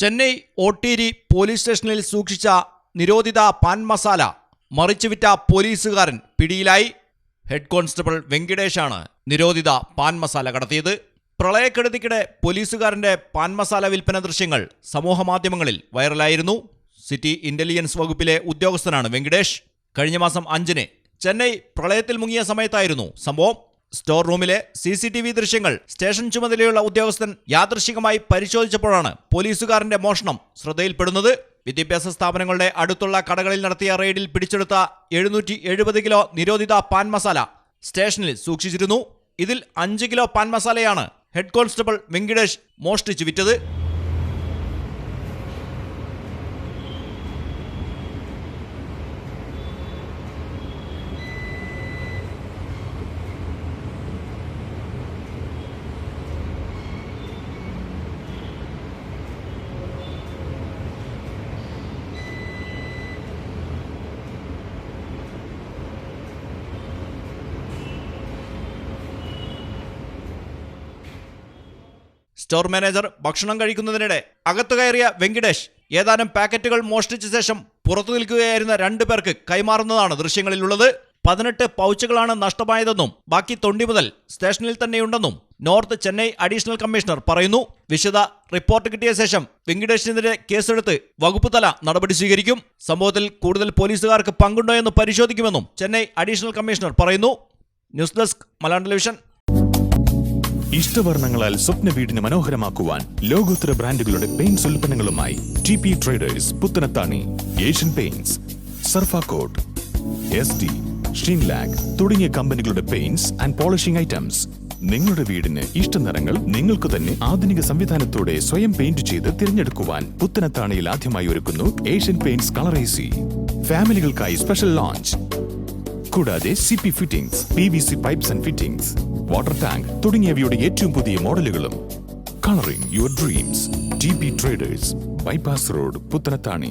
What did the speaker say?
Chennai ഓട്ടീരി police സ്റ്റേഷനിൽ സൂക്ഷിച്ച നിരോധിത പാൻ മസാല മറിച്ചുവിറ്റ പോലീസുകാരൻ പിടിയിലായി. ഹെഡ് കോൺസ്റ്റബിൾ വെങ്കിടേഷാണ് നിരോധിത പാൻ മസാല കടത്തിയത്. പ്രളയക്കെടുതിക്കിടെ പോലീസുകാരന്റെ പാൻ മസാല വിൽപ്പന ദൃശ്യങ്ങൾ സമൂഹമാധ്യമങ്ങളിൽ വൈറലായിരുന്നു. സിറ്റി ഇന്റലിജൻസ് വകുപ്പിലെ ഉദ്യോഗസ്ഥനാണ് വെങ്കിടേഷ്. കഴിഞ്ഞ മാസം അഞ്ചിന് ചെന്നൈ പ്രളയത്തിൽ മുങ്ങിയ സമയത്തായിരുന്നു സംഭവം. സ്റ്റോർ റൂമിലെ സി സി ടി വി ദൃശ്യങ്ങൾ സ്റ്റേഷൻ ചുമതലയുള്ള ഉദ്യോഗസ്ഥൻ യാദൃശികമായി പരിശോധിച്ചപ്പോഴാണ് പോലീസുകാരന്റെ മോഷണം ശ്രദ്ധയിൽപ്പെടുന്നത്. വിദ്യാഭ്യാസ സ്ഥാപനങ്ങളുടെ അടുത്തുള്ള കടകളിൽ നടത്തിയ റെയ്ഡിൽ പിടിച്ചെടുത്ത എഴുന്നൂറ്റി എഴുപത് കിലോ നിരോധിത പാൻ മസാല സ്റ്റേഷനിൽ സൂക്ഷിച്ചിരുന്നു. ഇതിൽ അഞ്ച് കിലോ പാൻ മസാലയാണ് ഹെഡ് കോൺസ്റ്റബിൾ വെങ്കിടേഷ് മോഷ്ടിച്ചു വിറ്റത്. സ്റ്റോർ മാനേജർ ഭക്ഷണം കഴിക്കുന്നതിനിടെ അകത്തു കയറിയ വെങ്കിടേഷ് ഏതാനും പാക്കറ്റുകൾ മോഷ്ടിച്ച ശേഷം പുറത്തു നിൽക്കുകയായിരുന്ന രണ്ടു പേർക്ക് കൈമാറുന്നതാണ് ദൃശ്യങ്ങളിലുള്ളത്. പതിനെട്ട് പൗച്ചുകളാണ് നഷ്ടമായതെന്നും ബാക്കി തൊണ്ടി മുതൽ സ്റ്റേഷനിൽ തന്നെയുണ്ടെന്നും നോർത്ത് ചെന്നൈ അഡീഷണൽ കമ്മീഷണർ പറയുന്നു. വിശദ റിപ്പോർട്ട് കിട്ടിയ ശേഷം വെങ്കിടേഷിനെതിരെ കേസെടുത്ത് വകുപ്പ് തല നടപടി സ്വീകരിക്കും. സംഭവത്തിൽ കൂടുതൽ പോലീസുകാർക്ക് പങ്കുണ്ടോ എന്ന് പരിശോധിക്കുമെന്നും ചെന്നൈ അഡീഷണൽ കമ്മീഷണർ പറയുന്നു. News desk Malayalam television. ഇഷ്ടവർണങ്ങളാൽ സ്വപ്ന വീടിന് മനോഹരമാക്കുവാൻ ലോകോത്തര ബ്രാൻഡുകളുടെ paints ഉൽപ്പന്നങ്ങളുമായി T P traders Puthanathani Asian paints surfacoat S T sheenlac തുടങ്ങിയ കമ്പനികളുടെ പെയിന്റ്സ് ആൻഡ് പോളിഷിംഗ് ഐറ്റംസ്. നിങ്ങളുടെ വീടിന് ഇഷ്ട നിറങ്ങൾ നിങ്ങൾക്ക് തന്നെ ആധുനിക സംവിധാനത്തോടെ സ്വയം പെയിന്റ് ചെയ്ത് തിരഞ്ഞെടുക്കുവാൻ പുത്തനത്താണിയിൽ ആദ്യമായി ഒരുക്കുന്നു ഏഷ്യൻ പെയിന്റ്സ് കളറേസി ഫാമിലികൾക്കായി സ്പെഷ്യൽ ലോഞ്ച്. കൂടാതെ C P fittings P V C pipes and fittings water tank തുടങ്ങിയവയുടെ ഏറ്റവും പുതിയ മോഡലുകളും. Colouring your dreams T P traders bypass road Puthanathani.